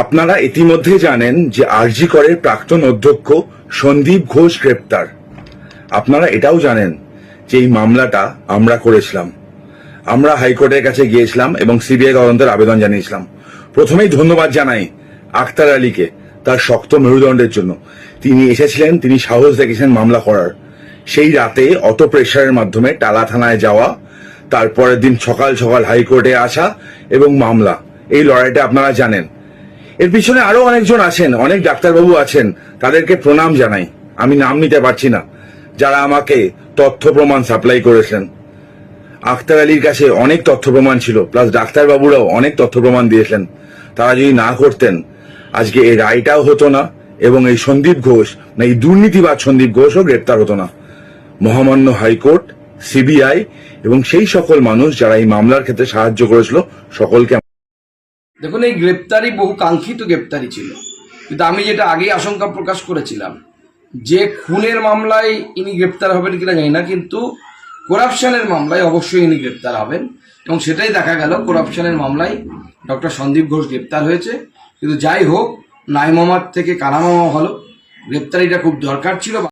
আপনারা ইতিমধ্যে জানেন যে আরজি করের প্রাক্তন অধ্যক্ষ সন্দীপ ঘোষ গ্রেপ্তার। আপনারা এটাও জানেন যে এই মামলাটা আমরা করেছিলাম। আমরা হাইকোর্টের কাছে গিয়েছিলাম এবং সিবিআই তদন্তের আবেদন জানিয়েছিলাম। প্রথমেই ধন্যবাদ জানাই আক্তার আলীকে তার শক্ত মেরুদণ্ডের জন্য। তিনি এসেছিলেন, তিনি সাহস দেখেছেন মামলা করার। সেই রাতে অত প্রেশারের মাধ্যমে টালা থানায় যাওয়া, তারপরের দিন সকাল সকাল হাইকোর্টে আসা এবং মামলা। এই লড়াইটা আপনারা জানেন। এর পিছনে আরও অনেকজন আছেন, অনেক ডাক্তারবাবু আছেন, তাদেরকে প্রণাম জানাই। আমি নাম নিতে পারছি না। যারা আমাকে তথ্য প্রমাণ সাপ্লাই করেছেন। আক্তার আলীর কাছে অনেক তথ্য প্রমাণ ছিল, প্লাস ডাক্তারবাবুরাও অনেক তথ্য প্রমাণ দিয়েছেন। তারা যদি না করতেন, আজকে এই রায়টাও হতো না, এবং এই সন্দীপ ঘোষ, না, এই দুর্নীতিবাদ সন্দীপ ঘোষও গ্রেপ্তার হতো না। মহামান্য হাইকোর্ট, সিবিআই, এবং সেই সকল মানুষ যারা এই মামলার ক্ষেত্রে সাহায্য করেছিল, সকলকে দেখুন, এই গ্রেপ্তারি বহু কাঙ্ক্ষিত গ্রেপ্তারি ছিল। কিন্তু আমি যেটা আগেই আশঙ্কা প্রকাশ করেছিলাম, যে খুনের মামলায় ইনি গ্রেপ্তার হবেন কিনা জানি না, কিন্তু করাপশনের মামলায় অবশ্যই ইনি গ্রেপ্তার হবেন। এবং সেটাই দেখা গেল, করাপশনের মামলায় ডক্টর সন্দীপ ঘোষ গ্রেপ্তার হয়েছে। কিন্তু যাই হোক নাই মামার থেকে কানা মামা হলো। গ্রেপ্তারিটা খুব দরকার ছিল।